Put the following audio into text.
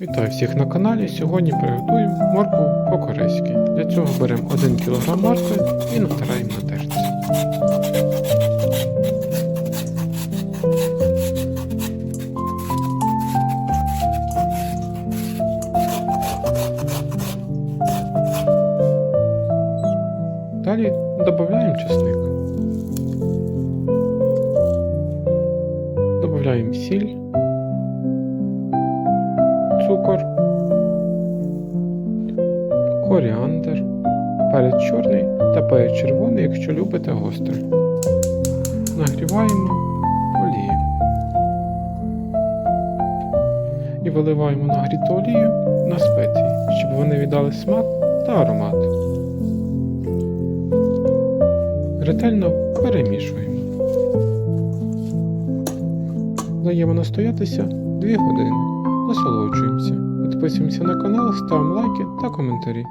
Вітаю всіх на каналі. Сьогодні приготуємо моркву по-корейськи. Для цього беремо 1 кг моркви і натираємо на терці. Далі додаємо чесник. Додаємо сіль, цукор, коріандр, перець чорний та перець червоний, якщо любите гострий. Нагріваємо олію. І виливаємо нагріту олію на спеції, щоб вони віддали смак та аромат. Ретельно перемішуємо. Даємо настоятися 2 години. Насолоджуємося. Підписуємося на канал, ставимо лайки та коментарі.